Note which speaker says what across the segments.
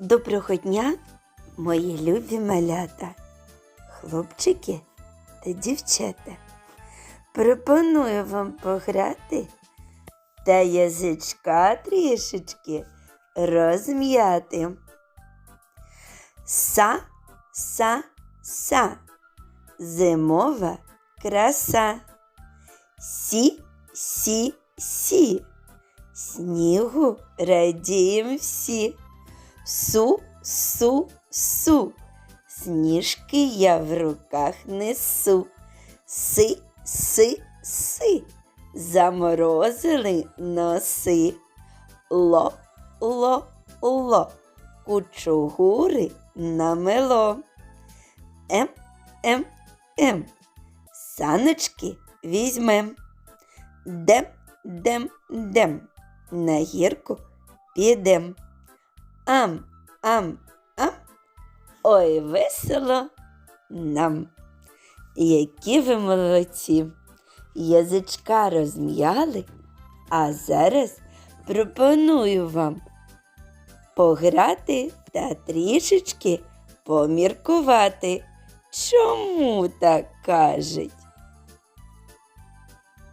Speaker 1: Доброго дня, мої любі малята, хлопчики та дівчата. Пропоную вам пограти та язичка трішечки розм'яти. Са, са, са, зимова краса. Сі, сі, сі, снігу радієм всі. Су, су, су, сніжки я в руках несу. Си, си, си, заморозили носи. Ло, ло, ло, кучугури намело. Ем, ем, ем, саночки візьмем. Дем, дем, дем, на гірку підем. Ам, ам, ам. Ой, весело нам. Які ви молодці. Язичка розм'яли, а зараз пропоную вам пограти та трішечки поміркувати. Чому так кажуть?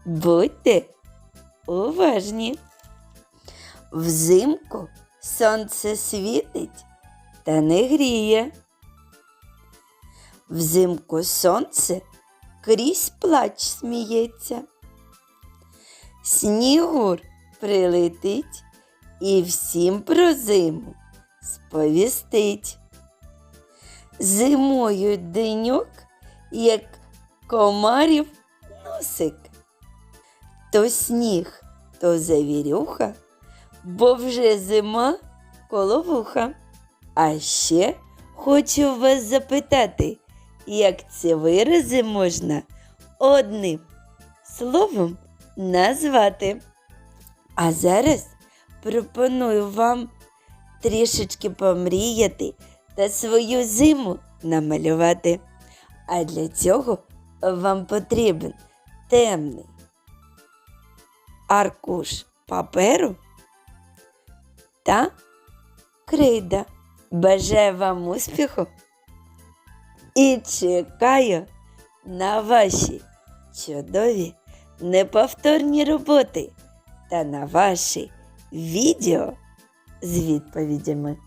Speaker 1: Будьте уважні. Взимку сонце світить та не гріє. Взимку сонце крізь плач сміється. Снігур прилетить і всім про зиму сповістить. Зимою деньок, як комарів носик. То сніг, то завірюха, бо вже зима коло вуха. А ще хочу вас запитати, як ці вирази можна одним словом назвати. А зараз пропоную вам трішечки помріяти та свою зиму намалювати. А для цього вам потрібен темний аркуш паперу та крейда. Бажаю вам успіху і чекаю на ваші чудові неповторні роботи та на ваші відео з відповідями.